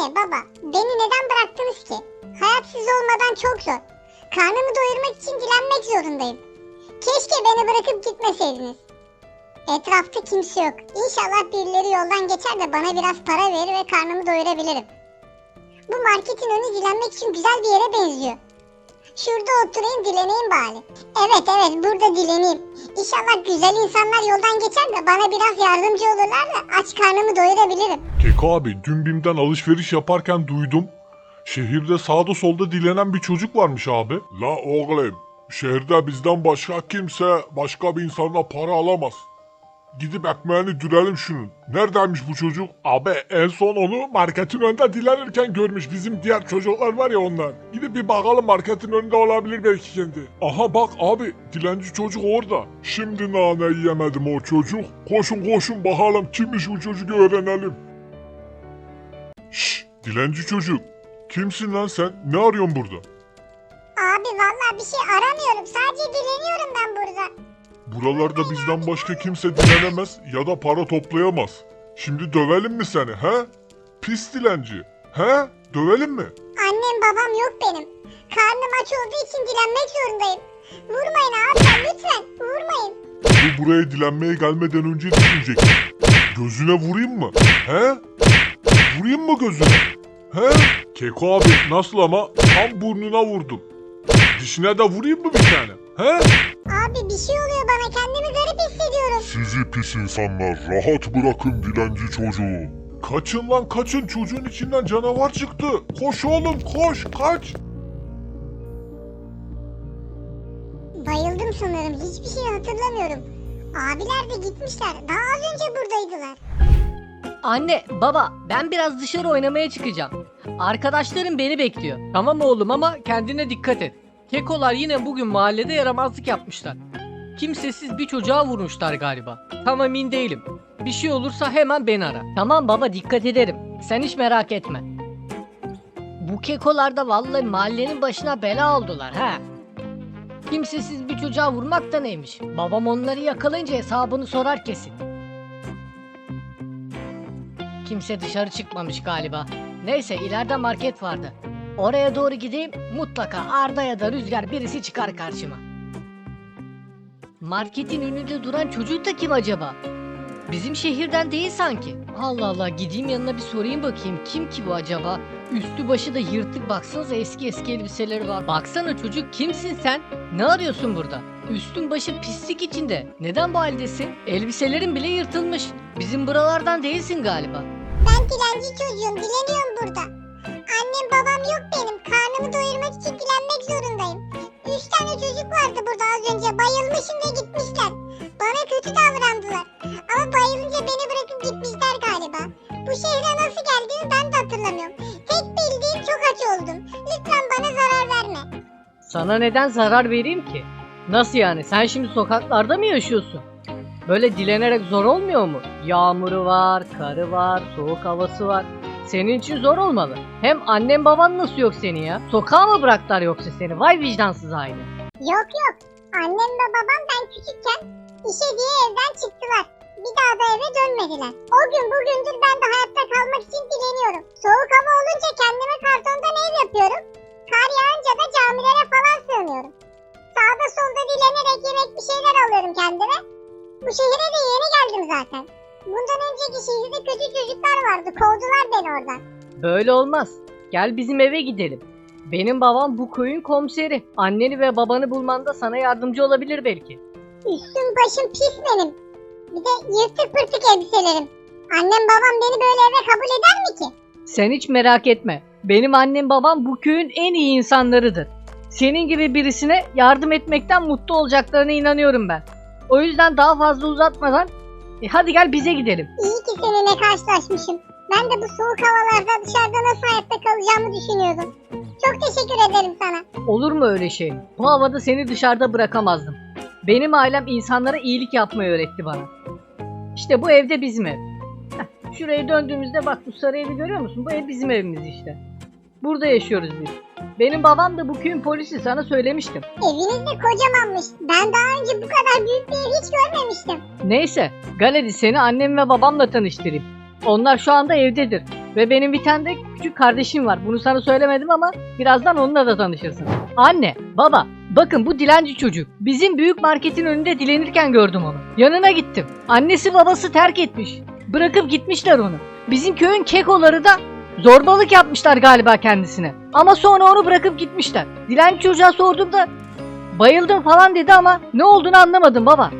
Anne baba beni neden bıraktınız ki? Hayat siz olmadan çok zor. Karnımı doyurmak için dilenmek zorundayım. Keşke beni bırakıp gitmeseydiniz. Etrafta kimse yok. İnşallah birileri yoldan geçer de bana biraz para verir ve karnımı doyurabilirim. Bu marketin önü dilenmek için güzel bir yere benziyor. Şurada oturayım dileneyim bari. Evet evet burada dileneyim. İnşallah güzel insanlar yoldan geçer de bana biraz yardımcı olurlar da aç karnımı doyurabilirim. Keko abi dün BİM'den alışveriş yaparken duydum. Şehirde sağda solda dilenen bir çocuk varmış abi. La oğlum şehirde bizden başka kimse başka bir insana para alamaz. Gidip ekmeğini dürelim şunun. Neredeymiş bu çocuk? Abi en son onu marketin önünde dilenirken görmüş. Bizim diğer çocuklar var ya onlar. Gidip bir bakalım marketin önünde olabilir belki kendi. Aha bak abi dilenci çocuk orada. Şimdi nane yiyemedim o çocuk. Koşun koşun bakalım kimmiş bu çocuk öğrenelim. Şşş dilenci çocuk. Kimsin lan sen? Ne arıyorsun burada? Abi vallahi bir şey aramıyorum. Sadece dileniyorum ben burada. Buralarda bizden başka kimse dilenemez ya da para toplayamaz. Şimdi dövelim mi seni he? Pis dilenci. He? Dövelim mi? Annem babam yok benim. Karnım aç olduğu için dilenmek zorundayım. Vurmayın abi lütfen vurmayın. Bu buraya dilenmeye gelmeden önce düşünecek. Gözüne vurayım mı? He? Vurayım mı gözüne? He? Keko abi nasıl ama? Tam burnuna vurdum. Dişine de vurayım mı bir tane? He? Abi bir şey oluyor bana kendimi garip hissediyorum. Sizi pis insanlar rahat bırakın dilenci çocuğu. Kaçın lan kaçın çocuğun içinden canavar çıktı. Koş oğlum koş kaç. Bayıldım sanırım hiçbir şey hatırlamıyorum. Abiler de gitmişler. Daha az önce buradaydılar. Anne, baba, ben biraz dışarı oynamaya çıkacağım. Arkadaşlarım beni bekliyor. Tamam oğlum ama kendine dikkat et. Kekolar yine bugün mahallede yaramazlık yapmışlar. Kimsesiz bir çocuğa vurmuşlar galiba. Tam emin değilim. Bir şey olursa hemen beni ara. Tamam baba dikkat ederim. Sen hiç merak etme. Bu kekolar da vallahi mahallenin başına bela oldular ha. Kimsesiz bir çocuğa vurmak da neymiş? Babam onları yakalayınca hesabını sorar kesin. Kimse dışarı çıkmamış galiba. Neyse ileride market vardı. Oraya doğru gideyim mutlaka Arda ya da Rüzgar birisi çıkar karşıma. Marketin önünde duran çocuk da kim acaba? Bizim şehirden değil sanki. Allah Allah gideyim yanına bir sorayım bakayım kim ki bu acaba? Üstü başı da yırtık baksanıza eski eski elbiseleri var. Baksana çocuk kimsin sen? Ne arıyorsun burada? Üstün başın pislik içinde. Neden bu haldesin? Elbiselerin bile yırtılmış. Bizim buralardan değilsin galiba. Ben dilenci çocuğum dileniyorum burada. Annem babam yok benim. Karnımı doyurmak için dilenmek zorundayım. Üç tane çocuk vardı burada az önce. Bayılmışım ve gitmişler. Bana kötü davrandılar. Ama bayılınca beni bırakıp gitmişler galiba. Bu şehre nasıl geldiğimi ben de hatırlamıyorum. Tek bildiğim çok aç oldum. Lütfen bana zarar verme. Sana neden zarar vereyim ki? Nasıl yani? Sen şimdi sokaklarda mı yaşıyorsun? Böyle dilenerek zor olmuyor mu? Yağmuru var, karı var, soğuk havası var. Senin için zor olmalı. Hem annen baban nasıl yok seni ya? Sokağa mı bıraktılar yoksa seni? Vay vicdansız aile. Yok yok. Annem ve babam ben küçükken işe diye evden çıktılar. Bir daha da eve dönmediler. O gün bugündür ben de hayatta kalmak için dileniyorum. Soğuk hava olunca kendime kartondan ev yapıyorum. Kar yağınca da camilere falan sığınıyorum. Sağda solda dilenerek yemek bir şeyler alıyorum kendime. Bu şehire de yeni geldim zaten. Bundan önceki şehirde kötü çocuklar vardı. Kovdular beni oradan. Böyle olmaz. Gel bizim eve gidelim. Benim babam bu köyün komiseri. Anneni ve babanı bulmanda sana yardımcı olabilir belki. Üstüm başım pis benim. Bir de yırtık pırtık elbiselerim. Annem babam beni böyle eve kabul eder mi ki? Sen hiç merak etme. Benim annem babam bu köyün en iyi insanlarıdır. Senin gibi birisine yardım etmekten mutlu olacaklarına inanıyorum ben. O yüzden daha fazla uzatmadan e, hadi gel bize gidelim. İyi ki seninle karşılaşmışım. Ben de bu soğuk havalarda dışarıda nasıl hayatta kalacağımı düşünüyordum. Çok teşekkür ederim sana. Olur mu öyle şey? Bu havada seni dışarıda bırakamazdım. Benim ailem insanlara iyilik yapmayı öğretti bana. İşte bu evde bizim ev. Heh, şuraya döndüğümüzde bak bu sarı evi görüyor musun? Bu ev bizim evimiz işte. Burada yaşıyoruz biz. Benim babam da bu köyün polisi sana söylemiştim. Eviniz de kocamanmış. Ben daha önce bu kadar büyük bir ev hiç görmemiştim. Neyse, galeri seni annem ve babamla tanıştırayım. Onlar şu anda evdedir. Ve benim bir tane de küçük kardeşim var. Bunu sana söylemedim ama birazdan onunla da tanışırsın. Anne, baba, bakın bu dilenci çocuk. Bizim büyük marketin önünde dilenirken gördüm onu. Yanına gittim. Annesi babası terk etmiş. Bırakıp gitmişler onu. Bizim köyün kekoları da zorbalık yapmışlar galiba kendisine. Ama sonra onu bırakıp gitmişler. Dilenci çocuğa sorduğumda bayıldım falan dedi ama ne olduğunu anlamadım baba.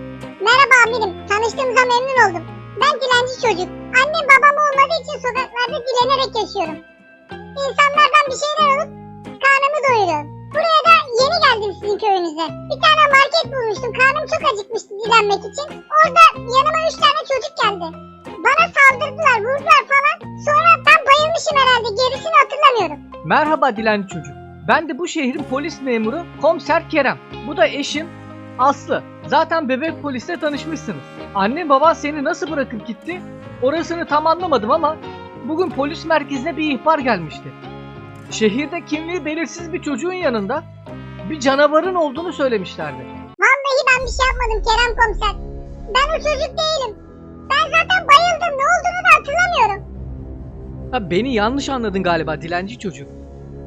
Merhaba amirim. Tanıştığımıza memnun oldum. Ben dilenci çocuk. Annem babam olmadığı için sokaklarda dilenerek yaşıyorum. İnsanlardan bir şeyler alıp karnımı doyuruyorum. Buraya da yeni geldim sizin köyünüze. Bir tane market bulmuştum. Karnım çok acıkmıştı dilenmek için. Orada yanıma üç tane çocuk geldi. Bana saldırdılar, vurdular Hatırlamıyorum. Merhaba dilenci çocuk. Ben de bu şehrin polis memuru Komiser Kerem. Bu da eşim Aslı. Zaten bebek polisle tanışmışsınız. Anne baba seni nasıl bırakıp gitti? Orasını tam anlamadım ama bugün polis merkezine bir ihbar gelmişti. Şehirde kimliği belirsiz bir çocuğun yanında bir canavarın olduğunu söylemişlerdi. Vallahi ben bir şey yapmadım Kerem komiser. Ben o çocuk değilim. Ha, beni yanlış anladın galiba dilenci çocuk.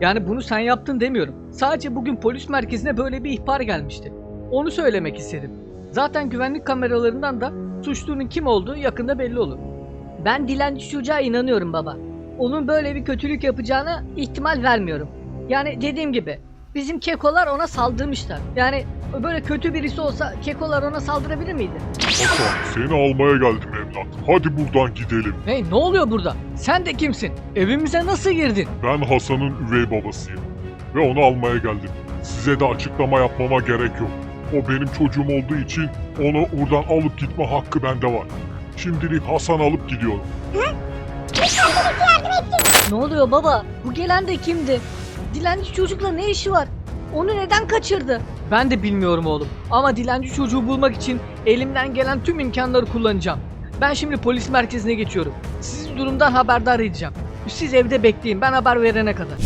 Yani bunu sen yaptın demiyorum. Sadece bugün polis merkezine böyle bir ihbar gelmişti. Onu söylemek istedim. Zaten güvenlik kameralarından da suçlunun kim olduğu yakında belli olur. Ben dilenci çocuğa inanıyorum baba. Onun böyle bir kötülük yapacağına ihtimal vermiyorum. Yani dediğim gibi bizim kekolar ona saldırmışlar. Yani böyle kötü birisi olsa kekolar ona saldırabilir miydi? Hasan seni almaya geldim evlat. Hadi buradan gidelim. Hey ne oluyor burada? Sen de kimsin? Evimize nasıl girdin? Ben Hasan'ın üvey babasıyım. Ve onu almaya geldim. Size de açıklama yapmama gerek yok. O benim çocuğum olduğu için onu buradan alıp gitme hakkı bende var. Şimdilik Hasan alıp gidiyorum. Ne oluyor baba? Bu gelen de kimdi? Dilenci çocukla ne işi var? Onu neden kaçırdı? Ben de bilmiyorum oğlum. Ama dilenci çocuğu bulmak için elimden gelen tüm imkanları kullanacağım. Ben şimdi polis merkezine geçiyorum. Sizi durumdan haberdar edeceğim. Siz evde bekleyin ben haber verene kadar.